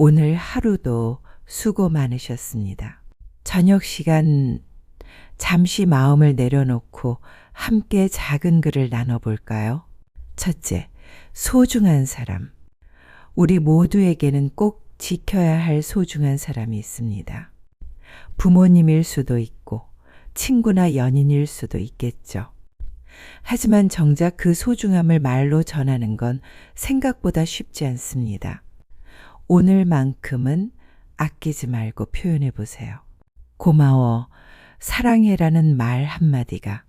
오늘 하루도 수고 많으셨습니다. 저녁 시간 잠시 마음을 내려놓고 함께 작은 글을 나눠볼까요? 첫째, 소중한 사람. 우리 모두에게는 꼭 지켜야 할 소중한 사람이 있습니다. 부모님일 수도 있고, 친구나 연인일 수도 있겠죠. 하지만 정작 그 소중함을 말로 전하는 건 생각보다 쉽지 않습니다. 오늘만큼은 아끼지 말고 표현해 보세요. 고마워, 사랑해라는 말 한마디가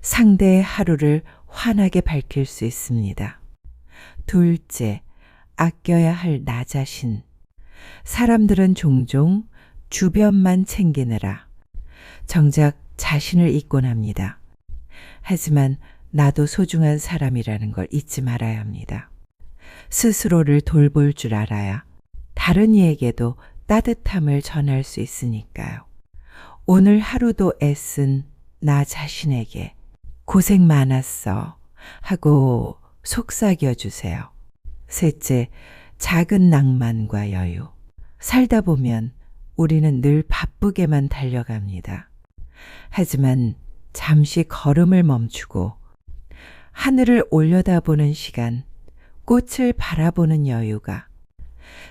상대의 하루를 환하게 밝힐 수 있습니다. 둘째, 아껴야 할 나 자신. 사람들은 종종 주변만 챙기느라 정작 자신을 잊곤 합니다. 하지만 나도 소중한 사람이라는 걸 잊지 말아야 합니다. 스스로를 돌볼 줄 알아야 다른 이에게도 따뜻함을 전할 수 있으니까요. 오늘 하루도 애쓴 나 자신에게 고생 많았어 하고 속삭여 주세요. 셋째, 작은 낭만과 여유. 살다 보면 우리는 늘 바쁘게만 달려갑니다. 하지만 잠시 걸음을 멈추고 하늘을 올려다보는 시간, 꽃을 바라보는 여유가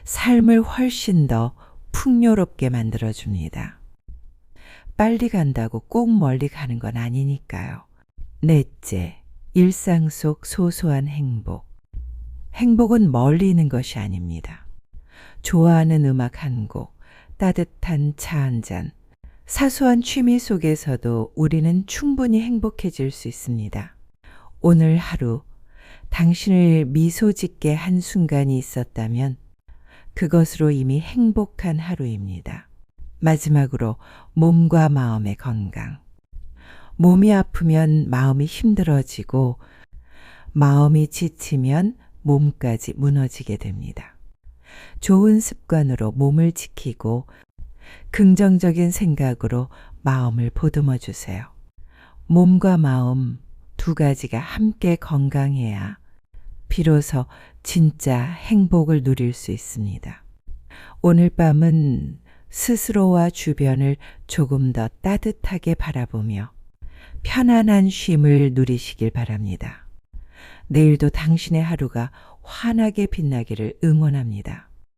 삶을 훨씬 더 풍요롭게 만들어줍니다. 빨리 간다고 꼭 멀리 가는 건 아니니까요. 넷째, 일상 속 소소한 행복. 행복은 멀리 있는 것이 아닙니다. 좋아하는 음악 한 곡, 따뜻한 차 한 잔, 사소한 취미 속에서도 우리는 충분히 행복해질 수 있습니다. 오늘 하루 당신을 미소 짓게 한 순간이 있었다면 그것으로 이미 행복한 하루입니다. 마지막으로 몸과 마음의 건강. 몸이 아프면 마음이 힘들어지고 마음이 지치면 몸까지 무너지게 됩니다. 좋은 습관으로 몸을 지키고 긍정적인 생각으로 마음을 보듬어 주세요. 몸과 마음 두 가지가 함께 건강해야 비로소 진짜 행복을 누릴 수 있습니다. 오늘 밤은 스스로와 주변을 조금 더 따뜻하게 바라보며 편안한 쉼을 누리시길 바랍니다. 내일도 당신의 하루가 환하게 빛나기를 응원합니다.